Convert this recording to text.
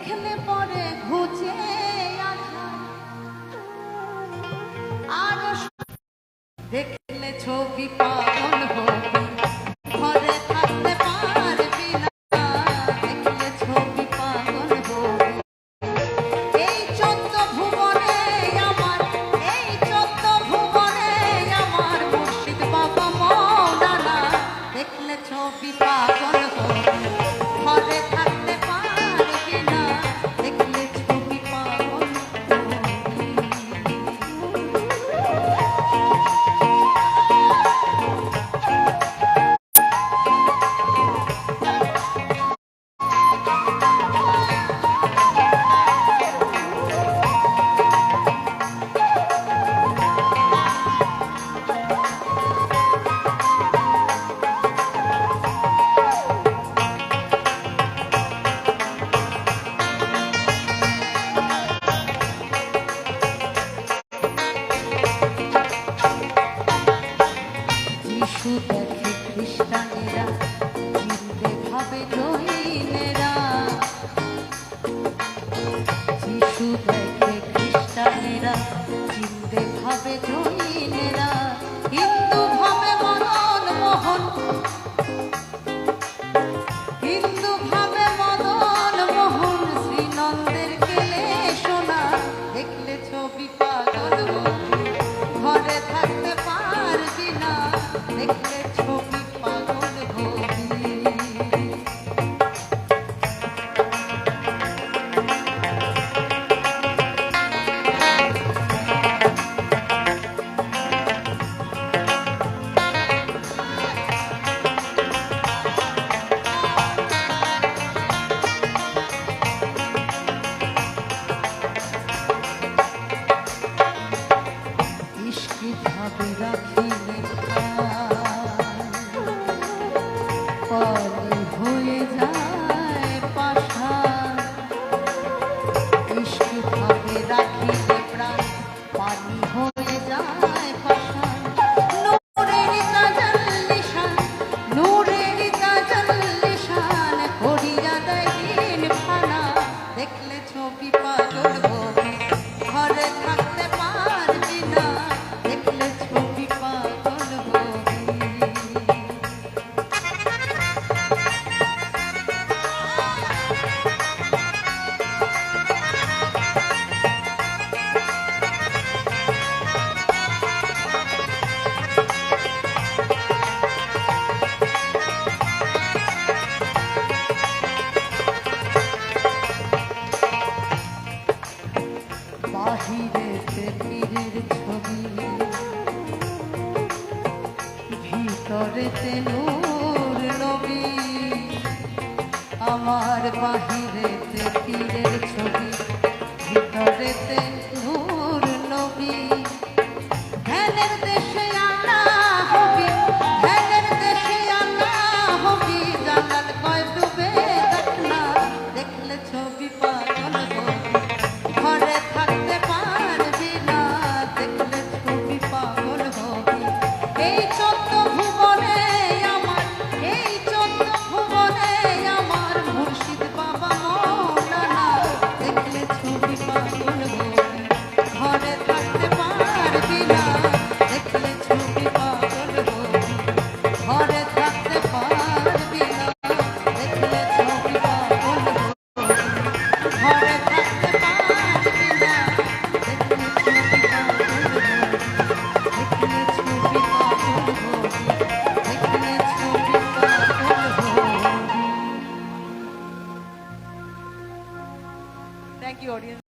দেখলে পরে ঘুচে আর দেখলে ছবি পাগল হবি। ঘরে থাকতে পারবি না, দেখলে ছবি পাগল হবি। এই চোদ্দ ভুবনে আমার, এই চোদ্দ ভুবনে আমার মুর্শিদ বাবা মৌলানা। দেখলে ছবি পাগল হবি। Pedro y 爱爬山。করিতে নূর নবী। আমার বাহিরেতে ছবি ভিতরেতে Thank you, audience.